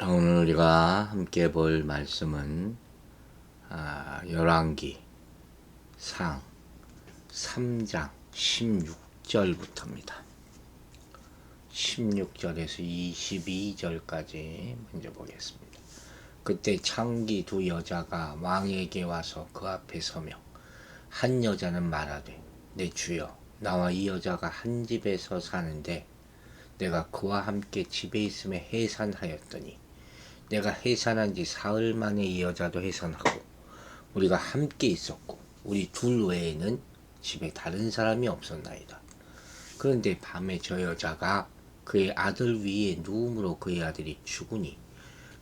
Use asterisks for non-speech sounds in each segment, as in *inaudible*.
오늘 우리가 함께 볼 말씀은 아, 열왕기 상 3장 16절부터입니다. 16절에서 22절까지 먼저 보겠습니다. 그때 창기 두 여자가 왕에게 와서 그 앞에 서며 한 여자는 말하되 내 주여 나와 이 여자가 한 집에서 사는데 내가 그와 함께 집에 있음에 해산하였더니 내가 해산한 지 사흘 만에 이 여자도 해산하고 우리가 함께 있었고 우리 둘 외에는 집에 다른 사람이 없었나이다. 그런데 밤에 저 여자가 그의 아들 위에 누움으로 그의 아들이 죽으니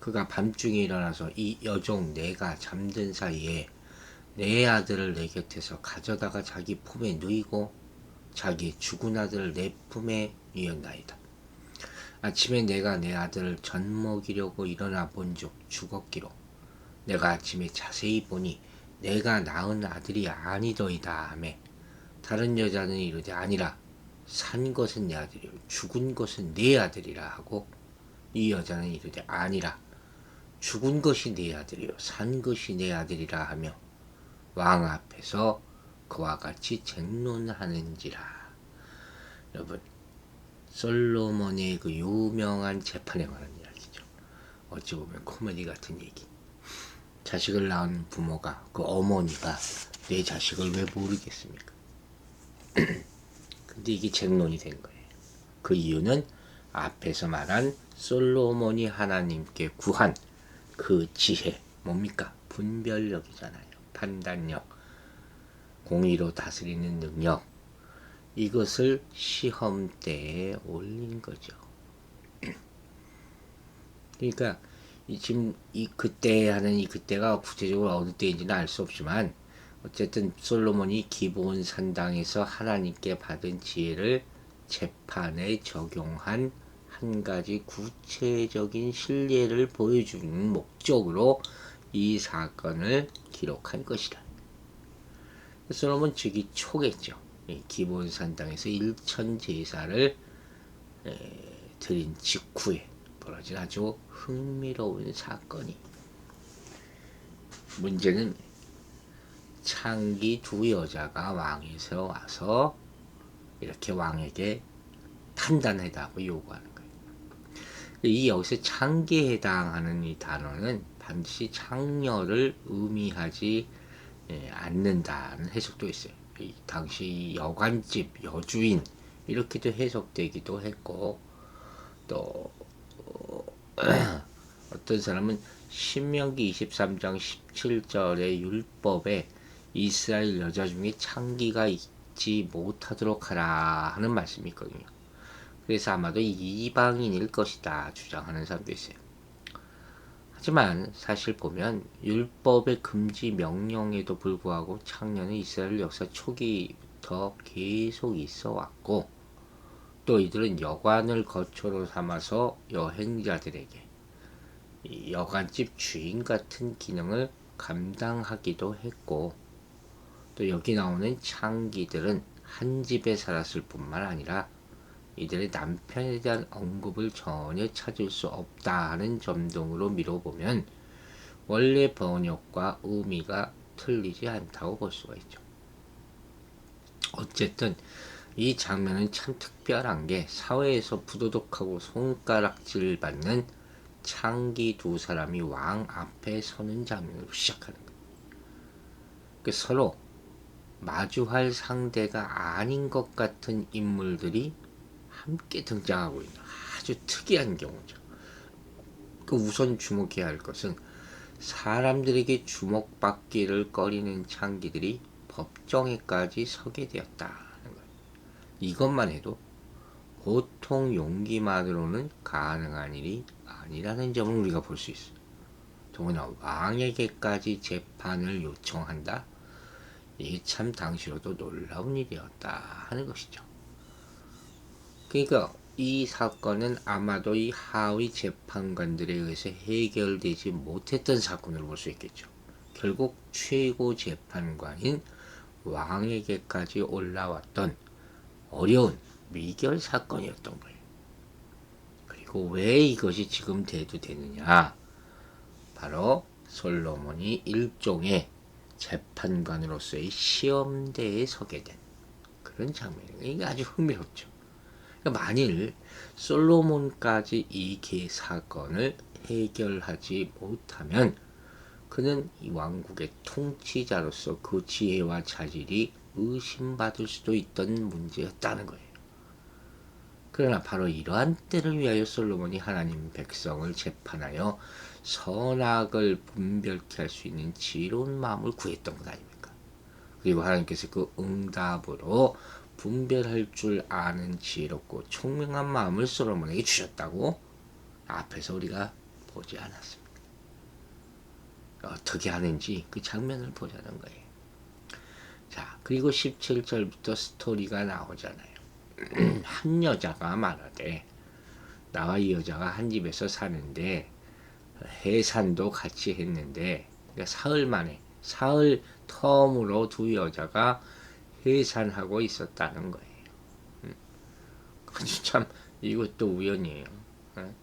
그가 밤중에 일어나서 이 여종 내가 잠든 사이에 내 아들을 내 곁에서 가져다가 자기 품에 누이고 자기 죽은 아들을 내 품에 누였나이다. 아침에 내가 내 아들을 젖 먹이려고 일어나 본즉 죽었기로. 내가 아침에 자세히 보니 내가 낳은 아들이 아니더이다 하매 다른 여자는 이르되 아니라 산 것은 내 아들이요 죽은 것은 내 아들이라 하고 이 여자는 이르되 아니라 죽은 것이 내 아들이요 산 것이 내 아들이라 하며 왕 앞에서 그와 같이 쟁론하는지라. 여러분 솔로몬의 그 유명한 재판에 관한 이야기죠. 어찌 보면 코미디 같은 얘기. 자식을 낳은 부모가 그 어머니가 내 자식을 왜 모르겠습니까? *clears throat* 근데 이게 쟁론이 된 거예요. 그 이유는 앞에서 말한 솔로몬이 하나님께 구한 그 지혜 뭡니까? 분별력이잖아요. 판단력, 공의로 다스리는 능력, 이것을 시험대에 올린 거죠. 그러니까 이 지금 이 그때 하는 이 그때가 구체적으로 어느 때인지는 알 수 없지만 어쨌든 솔로몬이 기본 산당에서 하나님께 받은 지혜를 재판에 적용한 한 가지 구체적인 신뢰를 보여주는 목적으로 이 사건을 기록한 것이다. 솔로몬 즉위 초겠죠. 기본 산당에서 일천 제사를 드린 직후에 벌어진 아주 흥미로운 사건이 문제는 창기 두 여자가 왕에서 와서 이렇게 왕에게 판단해달라고 요구하는 거예요. 이 여기서 창기에 해당하는 이 단어는 반드시 창녀를 의미하지 않는다는 해석도 있어요. 당시 여관집 여주인 이렇게도 해석되기도 했고 또 어, *clears throat* 떤 사람은 신명기 23장 17절의 율법에 이스라엘 여자 중에 창기가 있지 못하도록 하라 하는 말씀이 있거든요. 그래서 아마도 이방인일 것이다 주장하는 사람도 있어요. 하지만 사실 보면 율법의 금지 명령에도 불구하고 창녀는 이스라엘 역사 초기부터 계속 있어 왔고 또 이들은 여관을 거처로 삼아서 여행자들에게 여관집 주인 같은 기능을 감당하기도 했고 또 여기 나오는 창기들은 한 집에 살았을 뿐만 아니라 이들의 남편에 대한 언급을 전혀 찾을 수 없다는 점 등으로 미뤄보면 원래 번역과 의미가 틀리지 않다고 볼 수가 있죠. 어쨌든 이 장면은 참 특별한 게 사회에서 부도덕하고 손가락질 받는 창기 두 사람이 왕 앞에 서는 장면으로 시작하는 거예요. 그 서로 마주할 상대가 아닌 것 같은 인물들이 함께 등장하고 있는 아주 특이한 경우죠. 그 우선 주목해야 할 것은 사람들에게 주목받기를 꺼리는 창기들이 법정에까지 서게 되었다는 거예요. 이것만 해도 보통 용기만으로는 가능한 일이 아니라는 점을 우리가 볼 수 있어요. 더구나 왕에게까지 재판을 요청한다? 이게 참 당시로도 놀라운 일이었다 하는 것이죠. 그러니까 이 사건은 아마도 이 하위 재판관들에 의해서 해결되지 못했던 사건으로 볼 수 있겠죠. 결국 최고 재판관인 왕에게까지 올라왔던 어려운 미결 사건이었던 거예요. 그리고 왜 이것이 지금 돼도 되느냐? 바로 솔로몬이 일종의 재판관으로서의 시험대에 서게 된 그런. 이게 아주 흥미롭죠. 그러니까 만일 솔로몬까지 이개 사건을 해결하지 못하면 그는 이 왕국의 통치자로서 그 지혜와 자질이 의심받을 수도 있던 문제였다는 거예요. 그러나 바로 이러한 때를 위하여 솔로몬이 하나님 백성을 재판하여 선악을 분별케 할 수 있는 지혜로운 마음을 구했던 것 아닙니까? 그리고 하나님께서 그 응답으로 분별할 줄 아는 지혜롭고 총명한 마음을 솔로몬에게 주셨다고 앞에서 우리가 보지 않았습니다. 어떻게 하는지 그 장면을 보자는 거예요. 자, 그리고 17절부터 스토리가 나오잖아요. *clears throat* 한 여자가 말하되 나와 이 여자가 한 집에서 사는데 해산도 같이 했는데 그러니까 사흘 만에 사흘 텀으로 두 여자가 해산하고 있었다는 거예요. 음. 아주 참 이것도 우연이에요. 어?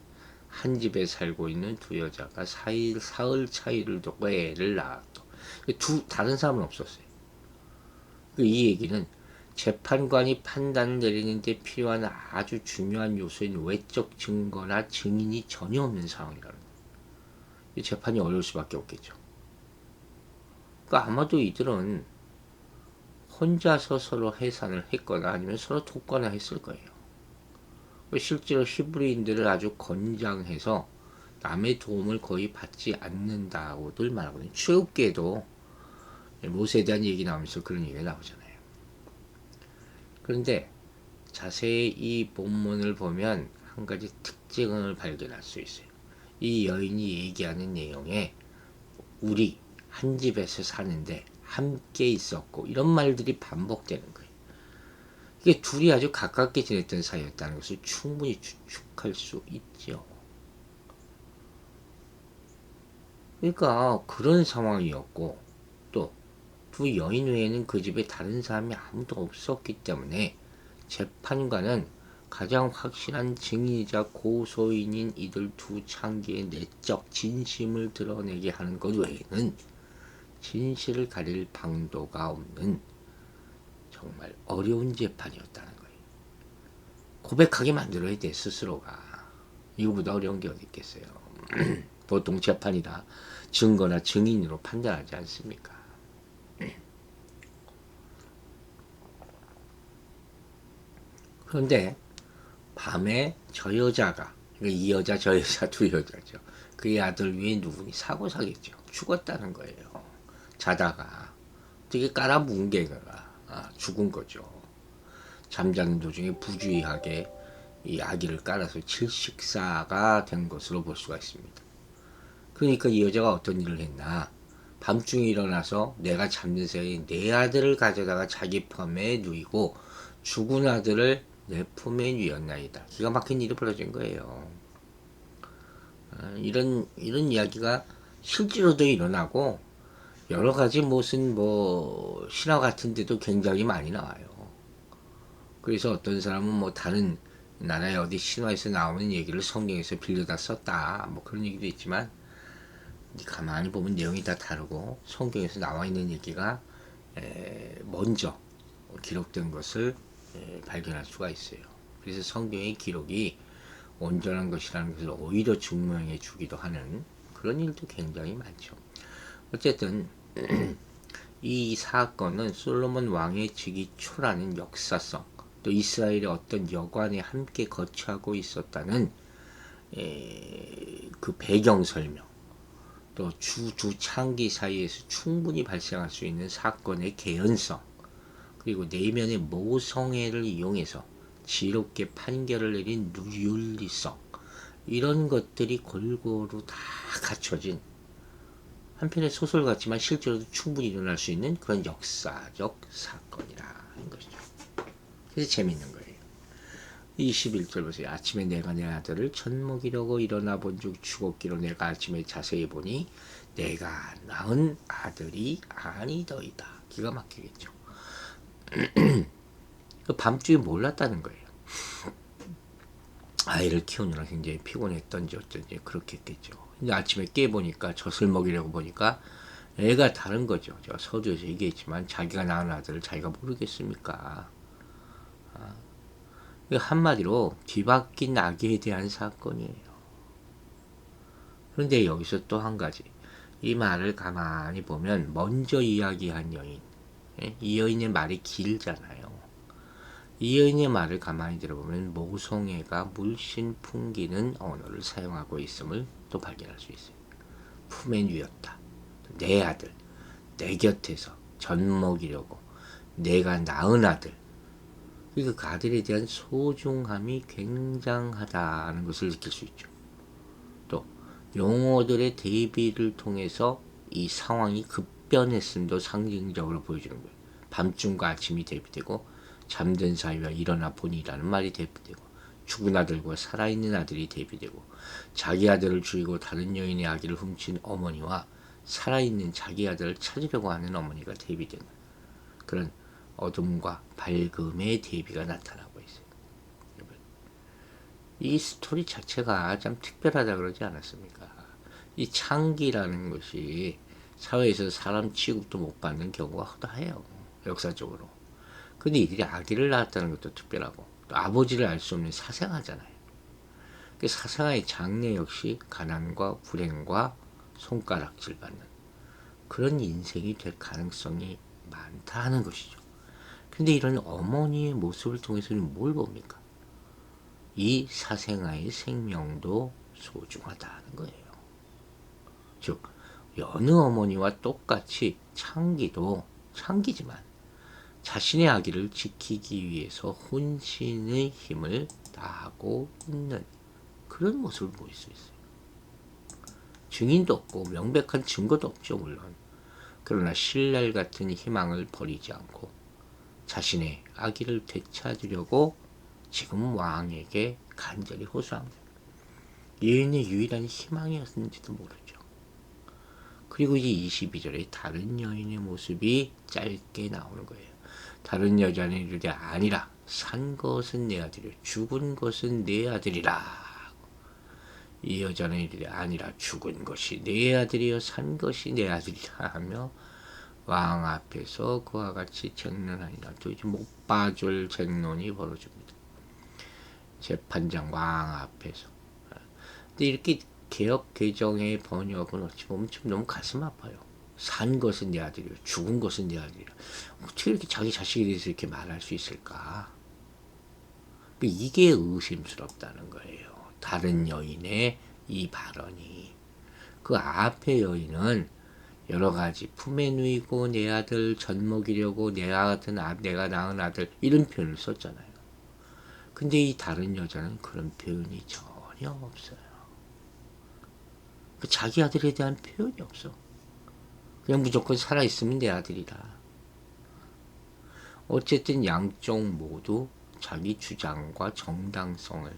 한 집에 살고 있는 두 여자가 사일 사흘 차이를 두고 애를 낳았고 두 다른 사람은 없었어요. 이 얘기는 재판관이 판단을 내리는데 필요한 아주 중요한 요소인 외적 증거나 증인이 전혀 없는 상황이라는 거예요. 이 재판이 어려울 수밖에 없겠죠. 그러니까 아마도 이들은 혼자서 서로 해산을 했거나 아니면 서로 돕거나 했을 거예요. 실제로 히브리인들을 아주 건장해서 남의 도움을 거의 받지 않는다고들 말하거든요. 출애굽기에도 모세에 대한 얘기 나오면서 그런 얘기가 나오잖아요. 그런데 자세히 이 본문을 보면 한 가지 특징을 발견할 수 있어요. 이 여인이 얘기하는 내용에 우리 한 집에서 사는데 함께 있었고 이런 말들이 반복되는 거예요. 이게 둘이 아주 가깝게 지냈던 사이였다는 것을 충분히 추측할 수 있죠. 그러니까 그런 상황이었고 또 두 여인 외에는 그 집에 다른 사람이 아무도 없었기 때문에 재판관은 가장 확실한 증인이자 고소인인 이들 두 창기의 내적 진심을 드러내게 하는 것 외에는 진실을 가릴 방도가 없는 정말 어려운 재판이었다는 거예요. 고백하게 만들어야 돼 스스로가. 이거보다 어려운 게 어디 있겠어요. *clears throat* 보통 재판이다 증거나 증인으로 판단하지 않습니까? *clears throat* 그런데 밤에 저 여자가 그러니까 이 여자 저 여자 두 여자죠. 그의 아들 위에 누군이 사고 사겠죠. 죽었다는 거예요. 자다가 되게 깔아뭉 개가 아, 죽은 거죠. 잠자는 도중에 부주의하게 이 아기를 깔아서 질식사가 된 것으로 볼 수가 있습니다. 그러니까 이 여자가 어떤 일을 했나? 밤중에 일어나서 내가 잠든 사이에 내 아들을 가져다가 자기 품에 누이고 죽은 아들을 내 품에 누였나이다. 기가 막힌 일이 벌어진 거예요. 아, 이런 이런 이야기가 실제로도 일어나고 여러 가지 무슨 뭐 신화 같은 데도 굉장히 많이 나와요. 그래서 어떤 사람은 뭐 다른 나라의 어디 신화에서 나오는 얘기를 성경에서 빌려다 썼다. 뭐 그런 얘기도 있지만 가만히 보면 내용이 다 다르고 성경에서 나와 있는 얘기가 먼저 기록된 것을 발견할 수가 있어요. 그래서 성경의 기록이 온전한 것이라는 것을 오히려 증명해 주기도 하는 그런 일도 굉장히 많죠. 어쨌든 이 사건은 솔로몬 왕의 즉위 초라는 역사성 또 이스라엘의 어떤 여관에 함께 거처하고 있었다는 에, 그 배경 설명 또주두 창기 사이에서 충분히 발생할 수 있는 사건의 개연성 그리고 내면의 모성애를 이용해서 지롭게 판결을 내린 윤리성 이런 것들이 골고루 다 갖춰진 한편의 소설 같지만 실제로도 충분히 일어날 수 있는 그런 역사적 사건이라는 것이죠. 그래서 재밌는 거예요. 21절 보세요. 아침에 내가 내 아들을 젖먹이려고 일어나 본즉 죽었기로 내가 아침에 자세히 보니 내가 낳은 아들이 아니더이다. 기가 막히겠죠. *clears throat* 그 밤중에 몰랐다는 거예요. 아이를 키우느라 굉장히 피곤했던지 어쩐지 그렇게 했겠죠. 근데 아침에 깨보니까 젖을 먹이려고 보니까 애가 다른 거죠. 제가 서두에서 얘기했지만 자기가 낳은 아들을 자기가 모르겠습니까? 아, 한마디로 뒤바뀐 아기에 대한 사건이에요. 그런데 여기서 또 한 가지. 이 말을 가만히 보면 먼저 이야기한 여인. 예? 이 여인의 말이 길잖아요. 이 여인의 말을 가만히 들어보면 모성애가 물씬 풍기는 언어를 사용하고 있음을 또 발견할 수 있어요. 품에 누였다. 내 아들, 내 곁에서 젖 먹이려고 내가 낳은 아들. 그러니까 그 아들에 대한 소중함이 굉장하다는 것을 느낄 수 있죠. 또 용어들의 대비를 통해서 이 상황이 급변했음도 상징적으로 보여주는 거예요. 밤중과 아침이 대비되고 잠든 사이와 일어나 보니라는 말이 대비되고 죽은 아들과 살아있는 아들이 대비되고 자기 아들을 죽이고 다른 여인의 아기를 훔친 어머니와 살아있는 자기 아들을 찾으려고 하는 어머니가 대비되는 그런 어둠과 밝음의 대비가 나타나고 있어요. 이 스토리 자체가 참 특별하다 그러지 않았습니까? 이 창기라는 것이 사회에서 사람 취급도 못 받는 경우가 허다해요. 역사적으로. 근데 이들이 아기를 낳았다는 것도 특별하고 또 아버지를 알 수 없는 사생아잖아요. 그 사생아의 장래 역시 가난과 불행과 손가락질 받는 그런 인생이 될 가능성이 많다는 것이죠. 근데 이런 어머니의 모습을 통해서는 뭘 봅니까? 이 사생아의 생명도 소중하다는 거예요. 즉, 여느 어머니와 똑같이 창기도 창기지만 자신의 아기를 지키기 위해서 혼신의 힘을 다하고 있는 그런 모습을 보일 수 있어요. 증인도 없고 명백한 증거도 없죠, 물론. 그러나 신랄 같은 희망을 버리지 않고 자신의 아기를 되찾으려고 지금 왕에게 간절히 호소합니다. 예인의 유일한 희망이었는지도 모르죠. 그리고 이제 22절에 다른 여인의 모습이 짧게 나오는 거예요. 다른 여자는 이르되 아니라 산 것은 내 아들이요 죽은 것은 내 아들이라. 이 여자는 이르되 아니라 죽은 것이 내 아들이요 산 것이 내 아들이라 하며 왕 앞에서 그와 같이 쟁론하니라. 또 이제 못 봐줄 쟁론이 벌어집니다. 재판장 왕 앞에서. 근데 이렇게 개혁 개정의 번역은 어찌 보면 좀 너무 가슴 아파요. 산 것은 내 아들이요. 죽은 것은 내 아들이라. 어떻게 이렇게 자기 자식에 대해서 이렇게 말할 수 있을까? 이게 의심스럽다는 거예요. 다른 여인의 이 발언이. 그 앞의 여인은 여러 가지 품에 누이고 내 아들 젖 먹이려고 내 아들 내가 낳은 아들 이런 표현을 썼잖아요. 근데 이 다른 여자는 그런 표현이 전혀 없어요. 그 자기 아들에 대한 표현이 없어. 그냥 무조건 살아있으면 내 아들이다. 어쨌든 양쪽 모두 자기 주장과 정당성을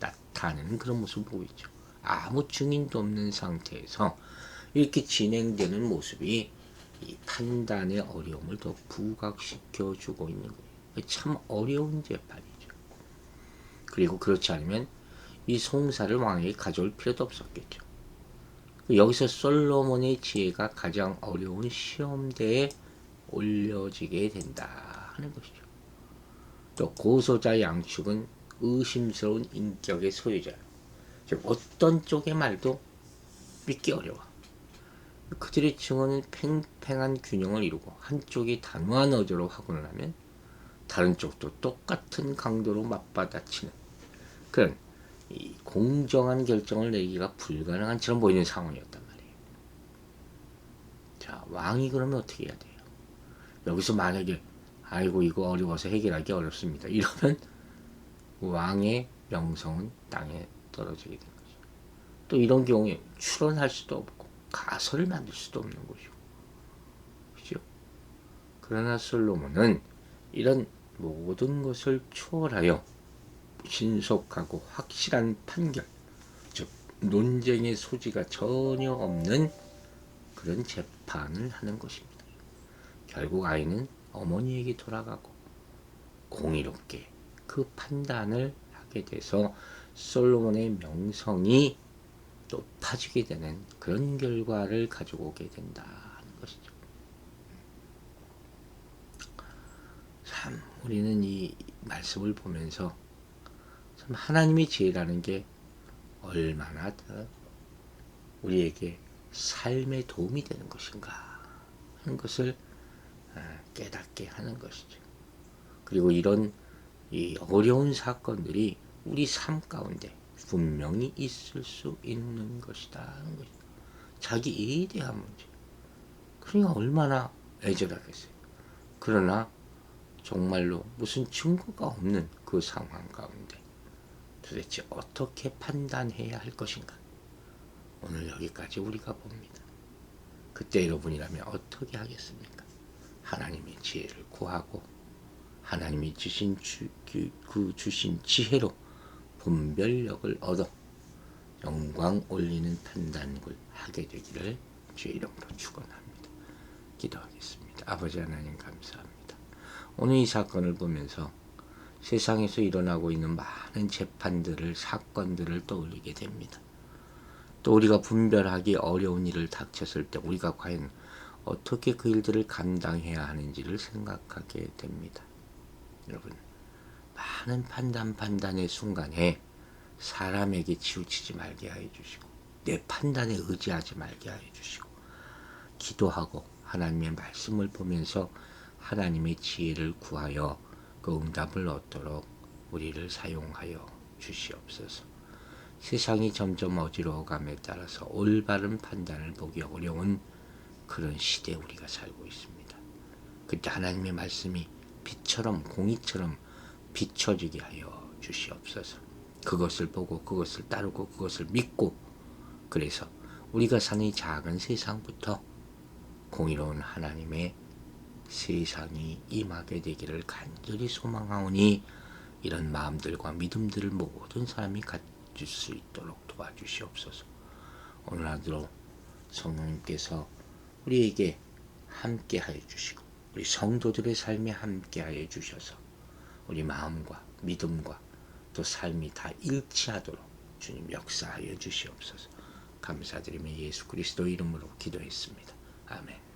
나타내는 그런 모습을 보이죠. 아무 증인도 없는 상태에서 이렇게 진행되는 모습이 이 판단의 어려움을 더 부각시켜 주고 있는 거예요. 참 어려운 재판이죠. 그리고 그렇지 않으면 이 송사를 왕에게 가져올 필요도 없었겠죠. 여기서 솔로몬의 지혜가 가장 어려운 시험대에 올려지게 된다 하는 것이죠. 또 고소자 양측은 의심스러운 인격의 소유자예요. 즉 어떤 쪽의 말도 믿기 어려워. 그들의 증언은 팽팽한 균형을 이루고 한쪽이 단호한 어조로 확언을 하면 다른 쪽도 똑같은 강도로 맞받아치는 그런 이 공정한 결정을 내기가 불가능한 처럼 보이는 상황이었단 말이에요. 자, 왕이 그러면 어떻게 해야 돼요? 여기서 만약에 아이고 이거 어려워서 해결하기 어렵습니다. 이러면 왕의 명성은 땅에 떨어지게 된 거죠. 또 이런 경우에 출원할 수도 없고 가설을 만들 수도 없는 것이고 그죠? 그러나 솔로몬은 이런 모든 것을 초월하여 신속하고 확실한 판결, 즉 논쟁의 소지가 전혀 없는 그런 재판을 하는 것입니다. 결국 아이는 어머니에게 돌아가고 공의롭게 그 판단을 하게 돼서 솔로몬의 명성이 높아지게 되는 그런 결과를 가지고 오게 된다는 것이죠. 참 우리는 이 말씀을 보면서 참 하나님의 지혜라는 게 얼마나 더 우리에게 삶에 도움이 되는 것인가 하는 것을 아, 깨닫게 하는 것이죠. 그리고 이런 이 어려운 사건들이 우리 삶 가운데 분명히 있을 수 있는 것이다 하는 것이죠. 자기 이에 대한 문제. 그러니까 얼마나 애절하겠어요. 그러나 정말로 무슨 증거가 없는 그 상황 가운데 도대체 어떻게 판단해야 할 것인가? 오늘 여기까지 우리가 봅니다. 그때 여러분이라면 어떻게 하겠습니까? 하나님의 지혜를 구하고 하나님이 주신 주, 그, 그 주신 지혜로 분별력을 얻어 영광 올리는 판단을 하게 되기를 주의 이름으로 축원합니다. 기도하겠습니다. 아버지 하나님 감사합니다. 오늘 이 사건을 보면서 세상에서 일어나고 있는 많은 재판들을 사건들을 떠올리게 됩니다. 또 우리가 분별하기 어려운 일을 닥쳤을 때 우리가 과연 어떻게 그 일들을 감당해야 하는지를 생각하게 됩니다. 여러분, 많은 판단 판단의 순간에 사람에게 치우치지 말게 하여 주시고 내 판단에 의지하지 말게 하여 주시고 기도하고 하나님의 말씀을 보면서 하나님의 지혜를 구하여 그 응답을 얻도록 우리를 사용하여 주시옵소서. 세상이 점점 어지러워감에 따라서 올바른 판단을 보기 어려운 그런 시대에 우리가 살고 있습니다. 그때 하나님의 말씀이 빛처럼 공의처럼 비춰지게 하여 주시옵소서. 그것을 보고 그것을 따르고 그것을 믿고 그래서 우리가 사는 이 작은 세상부터 공의로운 하나님의 세상이 임하게 되기를 간절히 소망하오니 이런 마음들과 믿음들을 모든 사람이 가질 수 있도록 도와주시옵소서. 오늘 하루 성령님께서 우리에게 함께 하여 주시고 우리 성도들의 삶에 함께 하여 주셔서 우리 마음과 믿음과 또 삶이 다 일치하도록 주님 역사하여 주시옵소서. 감사드리며 예수 그리스도 이름으로 기도했습니다. 아멘.